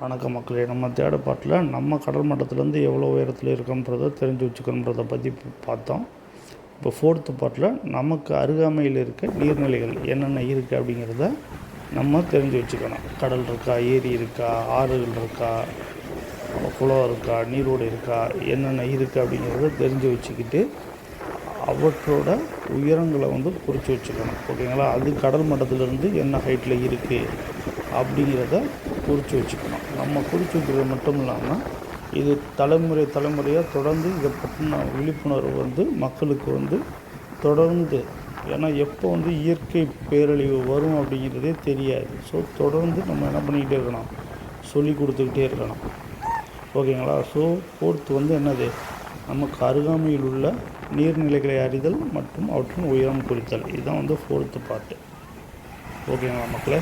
வணக்கம் மக்களே நம்ம தேட பாட்டில் நம்ம கடல் மட்டத்துலேருந்து எவ்வளோ உயரத்தில் இருக்கோன்றதை தெரிஞ்சு வச்சுக்கணுன்றதை பற்றி பார்த்தோம். இப்போ ஃபோர்த்து பாட்டில் நமக்கு அருகாமையில் இருக்க நீர்நிலைகள் என்னென்ன இருக்குது அப்படிங்கிறத நம்ம தெரிஞ்சு வச்சுக்கணும். கடல் இருக்கா ஏரி இருக்கா ஆறுகள் இருக்கா குளம் இருக்கா நீரோடு இருக்கா என்னென்ன இருக்குது அப்படிங்கிறத தெரிஞ்சு வச்சுக்கிட்டு அவற்றோட உயரங்களை வந்து குறித்து வச்சுக்கணும். ஓகேங்களா? அது கடல் மட்டத்திலிருந்து என்ன ஹைட்டில் இருக்குது அப்படிங்கிறத குறித்து வச்சுக்கணும். நம்ம குறித்து வைக்கிறது மட்டும் இல்லாமல் இது தலைமுறை தலைமுறையாக தொடர்ந்து இதை பற்றின விழிப்புணர்வு வந்து மக்களுக்கு வந்து தொடர்ந்து ஏன்னா எப்போ வந்து இயற்கை பேரழிவு வரும் அப்படிங்கிறதே தெரியாது. ஸோ தொடர்ந்து நம்ம என்ன பண்ணிக்கிட்டே இருக்கணும்? சொல்லி கொடுத்துக்கிட்டே இருக்கணும். ஓகேங்களா? ஸோ ஃபோர்த்து வந்து என்னது? நமக்கு அருகாமையில் உள்ள நீர்நிலைகளை அறிதல் மற்றும் அவற்றின் உயரம் குறித்தல். இதுதான் வந்து ஃபோர்த்து பார்ட்டு ஓகேங்களா மக்களே?